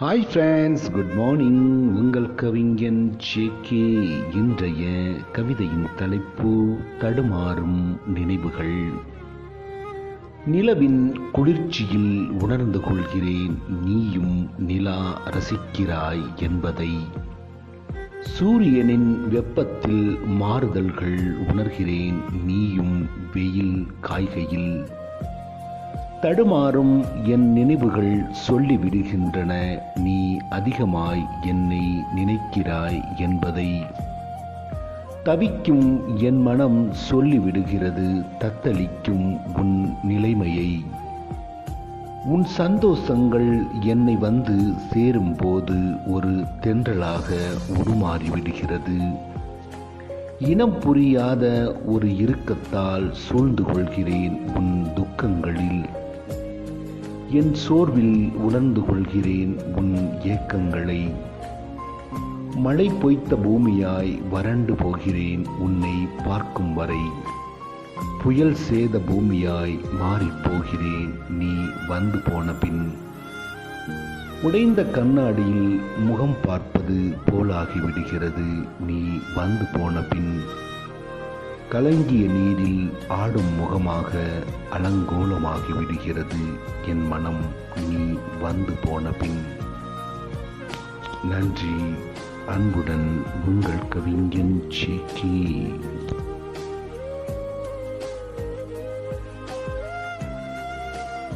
Hi friends good morning உங்கள் கவிஞன் JK இன்றைய கவிதையின் தலைப்பு தடுமாறும் நினைவுகள். நிலவின் குளிர்ச்சியில் உணர்ந்து கொள்கிறேன். நீயும் நிலா ரசிக்கிறாய் என்பதை. சூரியனின் வெப்பத்தில் மாறுதல்கள் உணர்கிறேன். நீயும் வெயில் காய்கையில் தடுமாறும் என் நினைவுகள் சொல்லிவிடுகின்றன. நீ அதிகமாய் என்னை நினைக்கிறாய் என்பதை. தவிக்கும் என் மனம் சொல்லிவிடுகிறது தத்தளிக்கும் உன் நிலைமையை. உன் சந்தோஷங்கள் என்னை வந்து சேரும்போது ஒரு தென்றலாக உருமாறிவிடுகிறது. இனம் புரியாத ஒரு இறுக்கத்தால் சூழ்ந்து கொள்கிறேன் உன் துக்கங்களில். என் சோர்வில் உணர்ந்து கொள்கிறேன் உன் ஏக்கங்களை. மழை பொய்த்த பூமியாய் வறண்டு போகிறேன் உன்னை பார்க்கும் வரை. புயல் சேத பூமியாய் மாறிப் போகிறேன் நீ வந்து போன பின். உடைந்த கண்ணாடியில் முகம் பார்ப்பது போலாகிவிடுகிறது நீ வந்து போன பின். கலங்கிய நீரில் ஆடும் முகமாக அலங்கோலமாகி விடுகிறது. என் மனம் நீ வந்து போன பின். நன்றி. அன்புடன் உங்கள் கவிஞன் சேக்கி